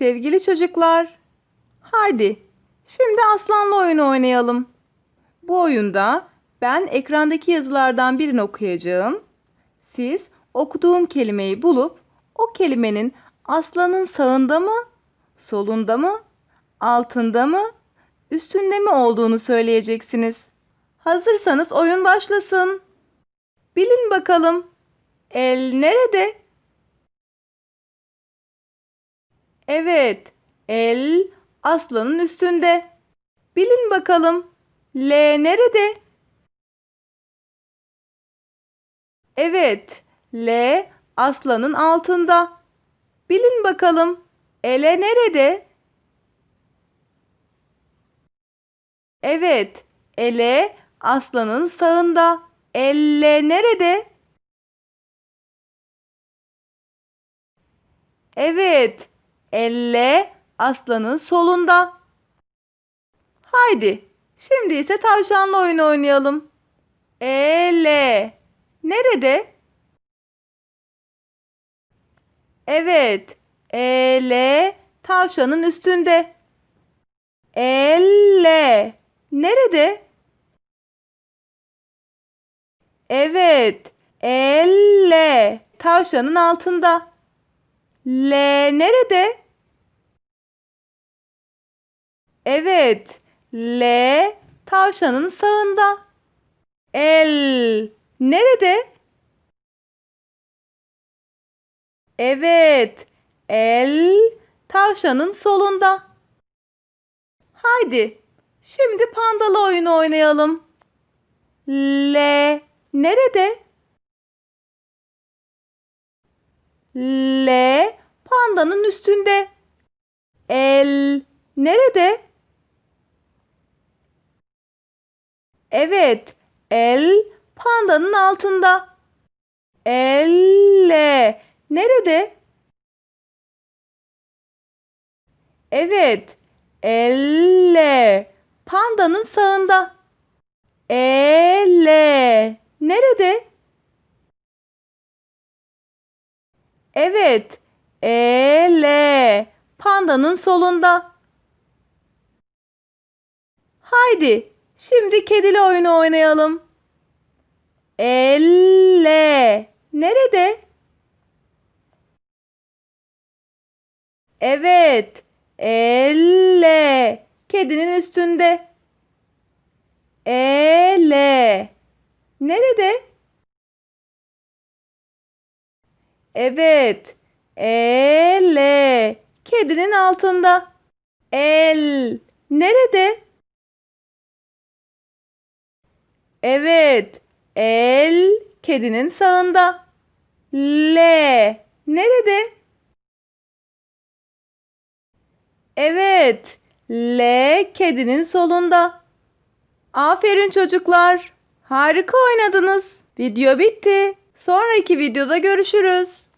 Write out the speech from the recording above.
Sevgili çocuklar, haydi şimdi aslanla oyunu oynayalım. Bu oyunda ben ekrandaki yazılardan birini okuyacağım. Siz okuduğum kelimeyi bulup o kelimenin aslanın sağında mı, solunda mı, altında mı, üstünde mi olduğunu söyleyeceksiniz. Hazırsanız oyun başlasın. Bilin bakalım. El nerede? Evet, el aslanın üstünde. Bilin bakalım. L nerede? Evet, L aslanın altında. Bilin bakalım. Ele nerede? Evet, ele aslanın sağında. Elle nerede? Evet, elle aslanın solunda. Haydi, şimdi ise tavşanla oyun oynayalım. Ele nerede? Evet, ele tavşanın üstünde. Elle nerede? Evet, elle tavşanın altında. L nerede? Evet, L tavşanın sağında. L nerede? Evet, L tavşanın solunda. Haydi, şimdi pandalı oyunu oynayalım. L nerede? L pandanın üstünde. El nerede? Evet, el pandanın altında. Elle nerede? Evet, elle pandanın sağında. Elle nerede? Evet, ele pandanın solunda. Haydi, şimdi kedili oyunu oynayalım. Elle nerede? Evet, elle kedinin üstünde. Ele nerede? Evet. Elle kedinin altında. El nerede? Evet. El kedinin sağında. L nerede? Evet. L kedinin solunda. Aferin çocuklar. Harika oynadınız. Video bitti. Sonraki videoda görüşürüz.